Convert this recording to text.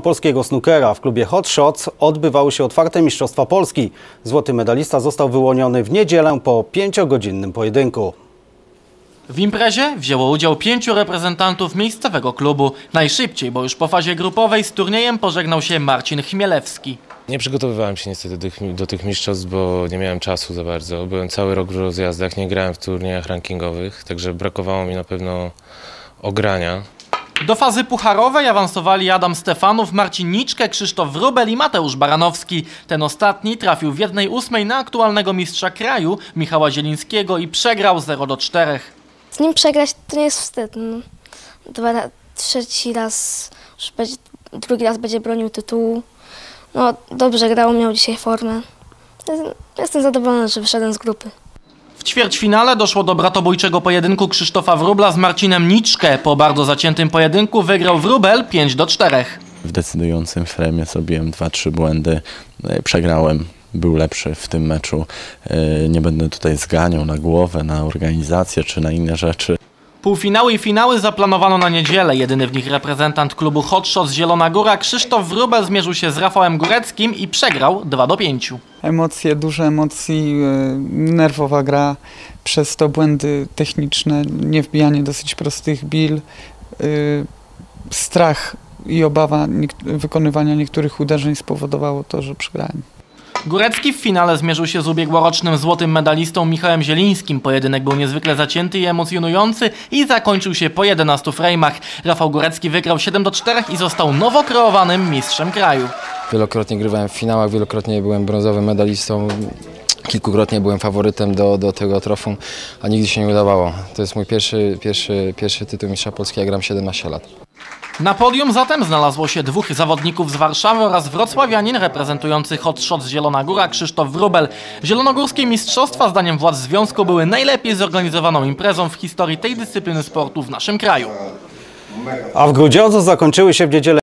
polskiego snookera w klubie Hot Shots odbywały się otwarte Mistrzostwa Polski. Złoty medalista został wyłoniony w niedzielę po pięciogodzinnym pojedynku. W imprezie wzięło udział pięciu reprezentantów miejscowego klubu. Najszybciej, bo już po fazie grupowej z turniejem pożegnał się Marcin Chmielewski. Nie przygotowywałem się niestety do tych, do tych mistrzostw, bo nie miałem czasu za bardzo. Byłem cały rok w rozjazdach, nie grałem w turniejach rankingowych, także brakowało mi na pewno ogrania. Do fazy pucharowej awansowali Adam Stefanów, Marcin Niczkę, Krzysztof Wróbel i Mateusz Baranowski. Ten ostatni trafił w jednej ósmej na aktualnego mistrza kraju Michała Zielińskiego i przegrał 0 do 4. Z nim przegrać to nie jest wstyd. No. Dwa, trzeci raz, będzie, drugi raz będzie bronił tytułu. No, dobrze grał, miał dzisiaj formę. Jestem zadowolony, że wyszedłem z grupy. W ćwierćfinale doszło do bratobójczego pojedynku Krzysztofa Wróbla z Marcinem Niczkę. Po bardzo zaciętym pojedynku wygrał Wróbel 5 do 4. W decydującym fremie zrobiłem 2-3 błędy, e, przegrałem. Był lepszy w tym meczu. E, Nie będę tutaj zganiał na głowę, na organizację czy na inne rzeczy. Półfinały i finały zaplanowano na niedzielę. Jedyny w nich reprezentant klubu Hot Shots Zielona Góra Krzysztof Wróbel zmierzył się z Rafałem Góreckim i przegrał 2 do 5. Emocje, dużo emocji, e, nerwowa gra, przez to błędy techniczne, niewbijanie dosyć prostych bil, e, strach i obawa wykonywania niektórych uderzeń spowodowało to, że przegrałem. Górecki w finale zmierzył się z ubiegłorocznym złotym medalistą Michałem Zielińskim. Pojedynek był niezwykle zacięty i emocjonujący i zakończył się po 11 frejmach. Rafał Górecki wygrał 7 do 4 i został nowo kreowanym mistrzem kraju. Wielokrotnie grywałem w finałach, wielokrotnie byłem brązowym medalistą, kilkukrotnie byłem faworytem do, do tego trofum, a nigdy się nie udawało. To jest mój pierwszy, pierwszy, pierwszy tytuł mistrza Polski, ja gram 17 lat. Na podium zatem znalazło się dwóch zawodników z Warszawy oraz wrocławianin reprezentujący Hot Shots Zielona Góra Krzysztof Wróbel. Zielonogórskie mistrzostwa zdaniem władz związku były najlepiej zorganizowaną imprezą w historii tej dyscypliny sportu w naszym kraju. A w Grudziądzu zakończyły się w niedzielę